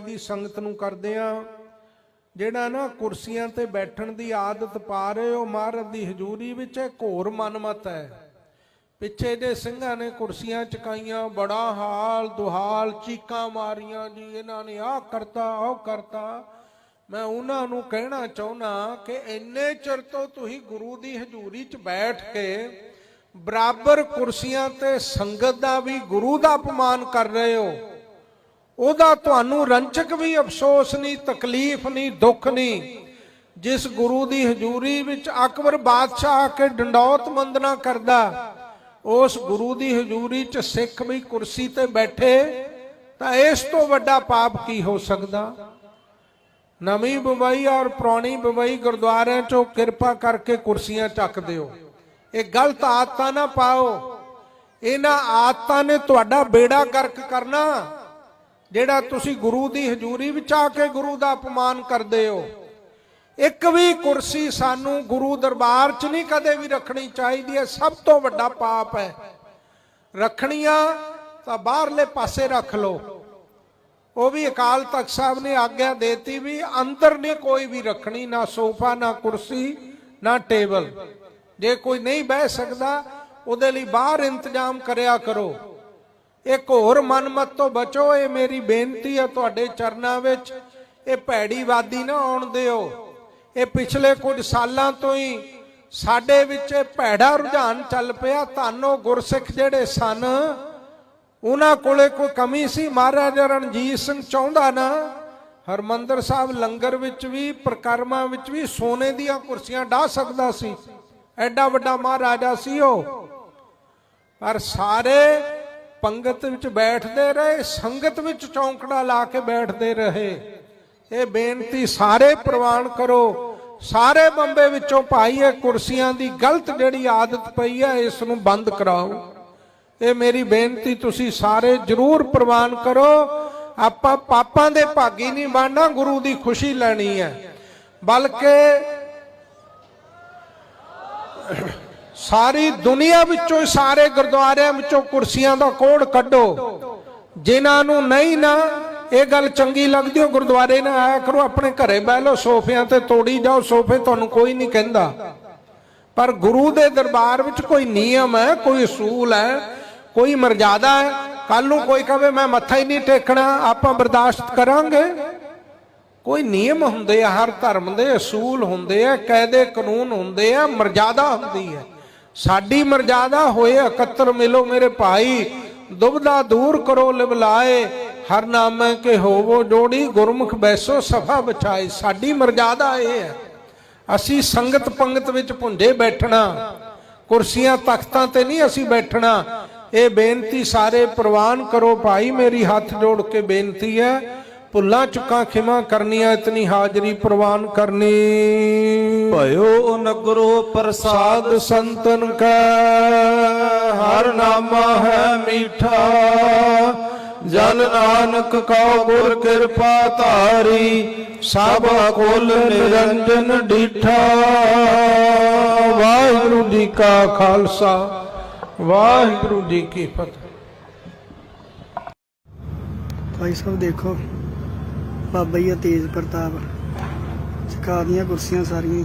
ਦੀ ਸੰਗਤ ਨੂੰ ਕਰਦੇ ਆ। ਜਿਹੜਾ ਨਾ ਕੁਰਸੀਆਂ ਤੇ ਬੈਠਣ ਦੀ ਆਦਤ ਪਾ ਰਹੇ ਹੋ, ਮਹਾਰਾਜ ਦੀ ਹਜ਼ੂਰੀ ਵਿੱਚ ਇਹ ਘੋਰ ਮਨਮਤ ਹੈ। ਪਿੱਛੇ ਜੇ ਸਿੰਘਾਂ ਨੇ ਕੁਰਸੀਆਂ ਚਕਾਈਆਂ, ਬੜਾ ਹਾਲ ਦੁਹਾਲ ਚੀਕਾਂ ਮਾਰੀਆਂ, ਜੀ ਇਹਨਾਂ ਨੇ ਆਹ ਕਰਤਾ, ਉਹ ਕਰਤਾ। ਮੈਂ ਉਹਨਾਂ ਨੂੰ ਕਹਿਣਾ ਚਾਹੁੰਦਾ ਕਿ ਇੰਨੇ ਚਿਰ ਤੋਂ ਤੁਸੀਂ ਗੁਰੂ ਦੀ ਹਜ਼ੂਰੀ 'ਚ ਬੈਠ ਕੇ ਬਰਾਬਰ ਕੁਰਸੀਆਂ ਤੇ ਸੰਗਤ ਦਾ ਵੀ ਗੁਰੂ ਦਾ ਅਪਮਾਨ ਕਰ ਰਹੇ ਹੋ। ਉਹਦਾ ਤੁਹਾਨੂੰ ਰੰਚਕ ਵੀ ਅਫਸੋਸ ਨਹੀਂ, ਤਕਲੀਫ ਨਹੀਂ, ਦੁੱਖ ਨਹੀਂ। ਜਿਸ ਗੁਰੂ ਦੀ ਹਜ਼ੂਰੀ ਵਿੱਚ ਅਕਬਰ ਬਾਦਸ਼ਾਹ ਆ ਕੇ ਡੰਡੌਤ ਮੰਦਨਾ ਕਰਦਾ, ਉਸ ਗੁਰੂ ਦੀ ਹਜ਼ੂਰੀ 'ਚ ਸਿੱਖ ਵੀ ਕੁਰਸੀ ਤੇ ਬੈਠੇ, ਤਾਂ ਇਸ ਤੋਂ ਵੱਡਾ ਪਾਪ ਕੀ ਹੋ ਸਕਦਾ? ਨਵੀਂ ਬੰਬਈ ਔਰ ਪੁਰਾਣੀ ਬਵਈ ਗੁਰਦੁਆਰਿਆਂ 'ਚੋਂ ਕਿਰਪਾ ਕਰਕੇ ਕੁਰਸੀਆਂ ਚੱਕ ਦਿਓ। ਇਹ ਗਲਤ ਆਦਤਾਂ ਨਾ ਪਾਓ। ਇਹਨਾਂ ਆਦਤਾਂ ਨੇ ਤੁਹਾਡਾ ਬੇੜਾ ਗਰਕ ਕਰਨਾ। ਜਿਹੜਾ ਤੁਸੀਂ ਗੁਰੂ ਦੀ ਹਜ਼ੂਰੀ ਵਿੱਚ ਆ ਕੇ ਗੁਰੂ ਦਾ ਅਪਮਾਨ ਕਰਦੇ ਹੋ। ਇੱਕ ਵੀ ਕੁਰਸੀ ਸਾਨੂੰ ਗੁਰੂ ਦਰਬਾਰ 'ਚ ਨਹੀਂ ਕਦੇ ਵੀ ਰੱਖਣੀ ਚਾਹੀਦੀ ਹੈ। ਸਭ ਤੋਂ ਵੱਡਾ ਪਾਪ ਹੈ। ਰੱਖਣੀਆਂ ਤਾਂ ਬਾਹਰਲੇ ਪਾਸੇ ਰੱਖ ਲਓ। ਉਹ ਵੀ ਅਕਾਲ ਤਖਤ ਸਾਹਿਬ ਨੇ ਆਗਿਆ ਦੇਤੀ ਵੀ ਅੰਦਰ ਨੇ ਕੋਈ ਵੀ ਰੱਖਣੀ, ਨਾ ਸੋਫਾ, ਨਾ ਕੁਰਸੀ, ਨਾ ਟੇਬਲ। ਜੇ ਕੋਈ ਨਹੀਂ ਬਹਿ ਸਕਦਾ, ਉਹਦੇ ਲਈ ਬਾਹਰ ਇੰਤਜ਼ਾਮ ਕਰਿਆ ਕਰੋ। ਇੱਕ ਹੋਰ ਮਨਮਤ ਤੋਂ ਬਚੋ, ਇਹ ਮੇਰੀ ਬੇਨਤੀ ਹੈ ਤੁਹਾਡੇ ਚਰਨਾਂ ਵਿੱਚ। ਇਹ ਭੈੜੀ ਵਾਦੀ ਨਾ ਆਉਣ ਦਿਓ। ਇਹ ਪਿਛਲੇ ਕੁਝ ਸਾਲਾਂ ਤੋਂ ਹੀ ਸਾਡੇ ਵਿੱਚ ਇਹ ਭੈੜਾ ਰੁਝਾਨ ਚੱਲ ਪਿਆ। ਧੰਨੋ ਗੁਰਸਿੱਖ ਜਿਹੜੇ ਸਨ, ਉਹਨਾਂ ਕੋਲੇ ਕੋਈ ਕਮੀ ਸੀ? ਮਹਾਰਾਜਾ ਰਣਜੀਤ ਸਿੰਘ ਚਾਹੁੰਦਾ ਨਾ, ਹਰਮੰਦਰ ਸਾਹਿਬ ਲੰਗਰ ਵਿੱਚ ਵੀ, ਪ੍ਰਕਰਮਾਂ ਵਿੱਚ ਵੀ ਸੋਨੇ ਦੀਆਂ ਕੁਰਸੀਆਂ ਢਾ ਸਕਦਾ ਸੀ। ਐਡਾ ਵੱਡਾ ਮਹਾਰਾਜਾ ਸੀ ਉਹ। ਪਰ ਸਾਰੇ ਪੰਗਤ ਵਿੱਚ ਬੈਠਦੇ ਰਹੇ, ਸੰਗਤ ਵਿੱਚ ਚੌਂਕੜਾ ਲਾ ਕੇ ਬੈਠਦੇ ਰਹੇ। ਇਹ ਬੇਨਤੀ ਸਾਰੇ ਪ੍ਰਵਾਨ ਕਰੋ, ਸਾਰੇ ਬੰਬੇ ਵਿੱਚੋਂ ਭਾਈ ਇਹ ਕੁਰਸੀਆਂ ਦੀ ਗਲਤ ਜਿਹੜੀ ਆਦਤ ਪਈ ਹੈ, ਇਸ ਨੂੰ ਬੰਦ ਕਰਾਓ। ਇਹ ਮੇਰੀ ਬੇਨਤੀ ਤੁਸੀਂ ਸਾਰੇ ਜਰੂਰ ਪ੍ਰਵਾਨ ਕਰੋ। ਆਪਾਂ ਪਾਪਾਂ ਦੇ ਭਾਗੀ ਨਹੀਂ ਬਣਨਾ, ਗੁਰੂ ਦੀ ਖੁਸ਼ੀ ਲੈਣੀ ਹੈ। ਬਲਕਿ ਸਾਰੀ ਦੁਨੀਆ ਵਿੱਚੋਂ ਸਾਰੇ ਗੁਰਦੁਆਰਿਆਂ ਵਿੱਚੋਂ ਕੁਰਸੀਆਂ ਦਾ ਕੋਡ ਕੱਢੋ। ਜਿਨ੍ਹਾਂ ਨੂੰ ਨਹੀਂ ਨਾ ਇਹ ਗੱਲ ਚੰਗੀ ਲੱਗਦੀ, ਉਹ ਗੁਰਦੁਆਰੇ ਨਾ ਆਇਆ ਕਰੋ, ਆਪਣੇ ਘਰੇ ਬਹਿ ਲਓ, ਸੋਫਿਆਂ ਤੇ ਤੋੜੀ ਜਾਓ, ਸੋਫੇ ਤੁਹਾਨੂੰ ਕੋਈ ਨਹੀਂ ਕਹਿੰਦਾ। ਪਰ ਗੁਰੂ ਦੇ ਦਰਬਾਰ ਵਿੱਚ ਕੋਈ ਨਿਯਮ ਹੈ, ਕੋਈ ਅਸੂਲ ਹੈ, ਕੋਈ ਮਰਜ਼ਾਦਾ ਹੈ। ਕੱਲ ਨੂੰ ਕੋਈ ਕਵੇ ਮੈਂ ਮੱਥਾ ਹੀ ਨਹੀਂ ਟੇਕਣਾ, ਆਪਾਂ ਬਰਦਾਸ਼ਤ ਕਰਾਂਗੇ। ਕੋਈ ਨਿਯਮ ਹੁੰਦੇ ਆ, ਹਰ ਧਰਮ ਦੇ ਅਸੂਲ ਹੁੰਦੇ ਆ ਕਾਇਦੇ ਕਾਨੂੰਨ ਹੁੰਦੇ ਆ, ਮਰਜ਼ਾਦਾ ਹੁੰਦੀ ਹੈ। ਸਾਡੀ ਮਰਜ਼ਾਦਾ ਹੋਏ, ਇਕੱਤਰ ਮਿਲੋ ਮੇਰੇ ਭਾਈ। ਦੁਬਦਾ ਦੂਰ ਕਰੋ, ਲਿਵਲਾਏ। ਹਰ ਨਾਮੈ ਕੇ ਹੋਵੋ ਜੋੜੀ, ਗੁਰਮੁਖ ਬੈਸੋ ਸਫਾ ਬਚਾਏ ਸਾਡੀ ਮਰਜ਼ਾਦਾ ਇਹ ਹੈ। ਅਸੀਂ ਸੰਗਤ ਪੰਗਤ ਵਿੱਚ ਭੁੰਜੇ ਬੈਠਣਾ। ਕੁਰਸੀਆਂ, ਤਖਤਾਂ ਤੇ ਨਹੀਂ ਅਸੀਂ ਬੈਠਣਾ। ਇਹ ਬੇਨਤੀ ਸਾਰੇ ਪ੍ਰਵਾਨ ਕਰੋ, ਭਾਈ ਮੇਰੀ ਹੱਥ ਜੋੜ ਕੇ ਬੇਨਤੀ ਹੈ। ਭੁੱਲਾਂ ਚੁੱਕਾਂ ਖਿਮਾ ਕਰਨੀਆਂ ਇਤਨੀ ਹਾਜ਼ਰੀ ਪ੍ਰਵਾਨ ਕਰਨੀ। ਭਇਓ ਨਗਰੋ ਪ੍ਰਸਾਦ ਸੰਤਨ ਕਾ ਹਰ ਨਾਮਾ ਹੈ ਮੀਠਾ। ਜਨ ਨਾਨਕ ਕਉ ਗੁਰ ਕਿਰਪਾ ਧਾਰੀ ਸਭ ਕੁਲ ਨਿਰੰਜਨ ਡੀਠਾ। ਵਾਹਿਗੁਰੂ ਜੀ ਕਾ ਖਾਲਸਾ ਵਾਹਿਗੁਰੂ ਜੀ ਕੀ ਫਤਿਹ। ਭਾਈ ਸਾਹਿਬ ਦੇਖੋ ਬਾਬਾ ਜੀ ਦਾ ਤੇਜ ਪ੍ਰਤਾਪ। ਚਕਾ ਦੀਆਂ ਕੁਰਸੀਆਂ ਸਾਰੀਆਂ